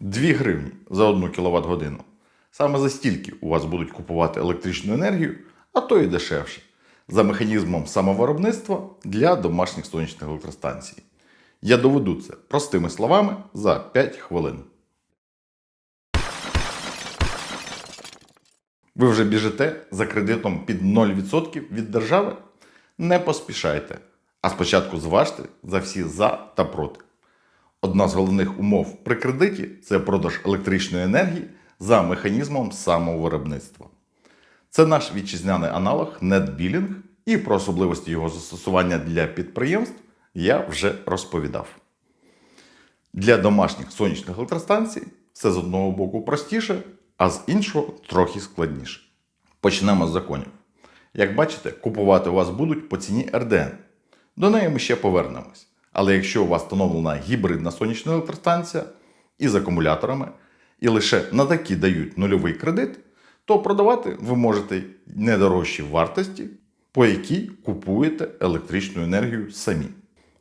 2 гривні за 1 кВт годину. Саме за стільки у вас будуть купувати електричну енергію, а то і дешевше, за механізмом самовиробництва для домашніх сонячних електростанцій. Я доведу це простими словами за 5 хвилин. Ви вже біжите за кредитом під 0% від держави? Не поспішайте. А спочатку зважте за всі за та проти. Одна з головних умов при кредиті це продаж електричної енергії за механізмом самовиробництва. Це наш вітчизняний аналог NetBilling, і про особливості його застосування для підприємств я вже розповідав. Для домашніх сонячних електростанцій все з одного боку простіше, а з іншого трохи складніше. Почнемо з законів. Як бачите, купувати у вас будуть по ціні РДН. До неї ми ще повернемось. Але якщо у вас встановлена гібридна сонячна електростанція із акумуляторами, і лише на такі дають нульовий кредит, то продавати ви можете не дорожчі вартості, по якій купуєте електричну енергію самі.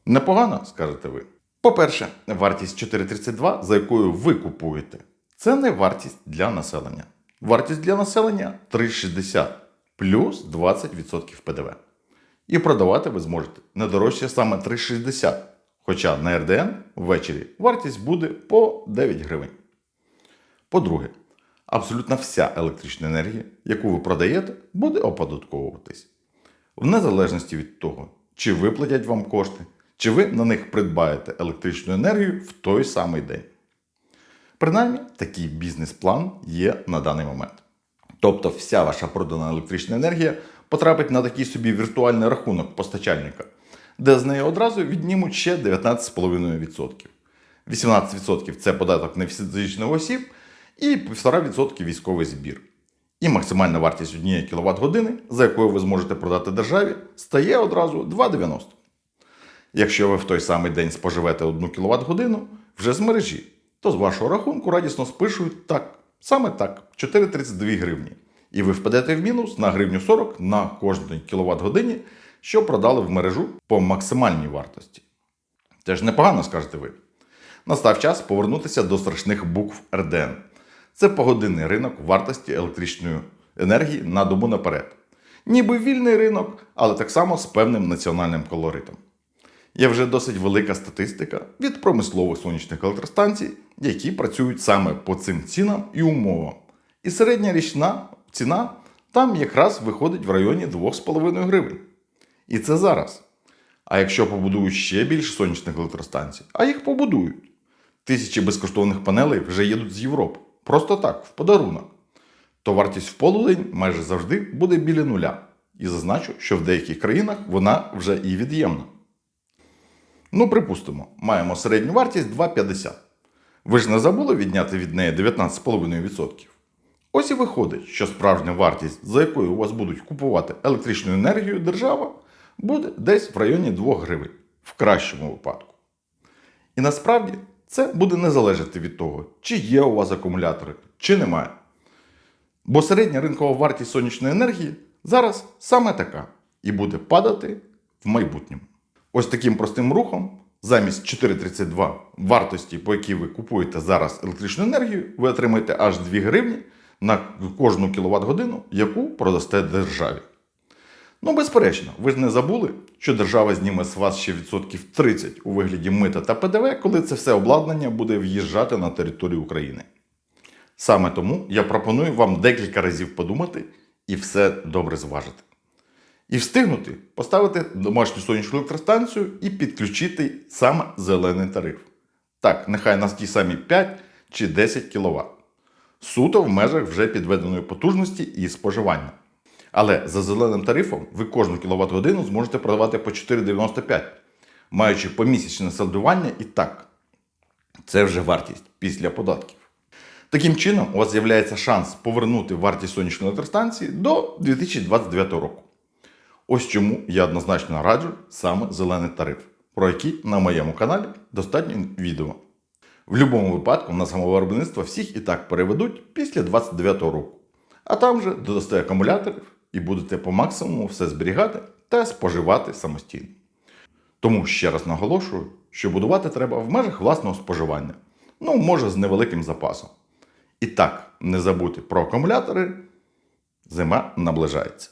Непогано, скажете ви. По-перше, вартість 4,32, за якою ви купуєте, це не вартість для населення. Вартість для населення 3,60 плюс 20% ПДВ. І продавати ви зможете не дорожче саме 3,60. Хоча на РДН ввечері вартість буде по 9 гривень. По-друге, абсолютно вся електрична енергія, яку ви продаєте, буде оподатковуватись. В незалежності від того, чи виплатять вам кошти, чи ви на них придбаєте електричну енергію в той самий день. Принаймні, такий бізнес-план є на даний момент. Тобто вся ваша продана електрична енергія потрапить на такий собі віртуальний рахунок постачальника, де з неї одразу віднімуть ще 19,5%. 18% це податок на фізичних осіб і 1,5% військовий збір. І максимальна вартість однієї кВт години, за якою ви зможете продати державі, стає одразу 2,90. Якщо ви в той самий день споживете 1 кВт годину вже з мережі, то з вашого рахунку радісно спишуть так, саме так, 4,32 гривні. І ви впадете в мінус на гривню 40 на кожній кВт годині, що продали в мережу по максимальній вартості. Теж непогано, скажете ви. Настав час повернутися до страшних букв РДН. Це погодинний ринок вартості електричної енергії на добу наперед. Ніби вільний ринок, але так само з певним національним колоритом. Є вже досить велика статистика від промислових сонячних електростанцій, які працюють саме по цим цінам і умовам. І середня річна ціна там якраз виходить в районі 2,5 гривень. І це зараз. А якщо побудують ще більше сонячних електростанцій, а їх побудують. Тисячі безкоштовних панелей вже їдуть з Європи. Просто так, в подарунок. То вартість в полудень майже завжди буде біля нуля. І зазначу, що в деяких країнах вона вже і від'ємна. Ну, припустимо, маємо середню вартість 2,50. Ви ж не забули відняти від неї 19,5%. Ось і виходить, що справжня вартість, за якою у вас будуть купувати електричну енергію держава, буде десь в районі 2 гривень, в кращому випадку. І насправді це буде не залежати від того, чи є у вас акумулятори, чи немає. Бо середня ринкова вартість сонячної енергії зараз саме така і буде падати в майбутньому. Ось таким простим рухом, замість 4,32 вартості, по якій ви купуєте зараз електричну енергію, ви отримаєте аж 2 гривні на кожну кіловат годину, яку продасте державі. Ну, безперечно, ви ж не забули, що держава зніме з вас ще відсотків 30 у вигляді мита та ПДВ, коли це все обладнання буде в'їжджати на територію України. Саме тому я пропоную вам декілька разів подумати і все добре зважити. І встигнути поставити домашню сонячну електростанцію і підключити саме зелений тариф. Так, нехай на ті самі 5 чи 10 кВт. Суто в межах вже підведеної потужності і споживання. Але за зеленим тарифом ви кожну кіловат годину зможете продавати по 4,95, маючи помісячне салдування і так. Це вже вартість після податків. Таким чином, у вас з'являється шанс повернути вартість сонячної електростанції до 2029 року. Ось чому я однозначно раджу саме зелений тариф, про який на моєму каналі достатньо відео. В будь-якому випадку на самовиробництво всіх і так переведуть після 29 року. А там вже додасте акумуляторів і будете по максимуму все зберігати та споживати самостійно. Тому ще раз наголошую, що будувати треба в межах власного споживання. Ну, може, з невеликим запасом. І так, не забудьте про акумулятори. Зима наближається.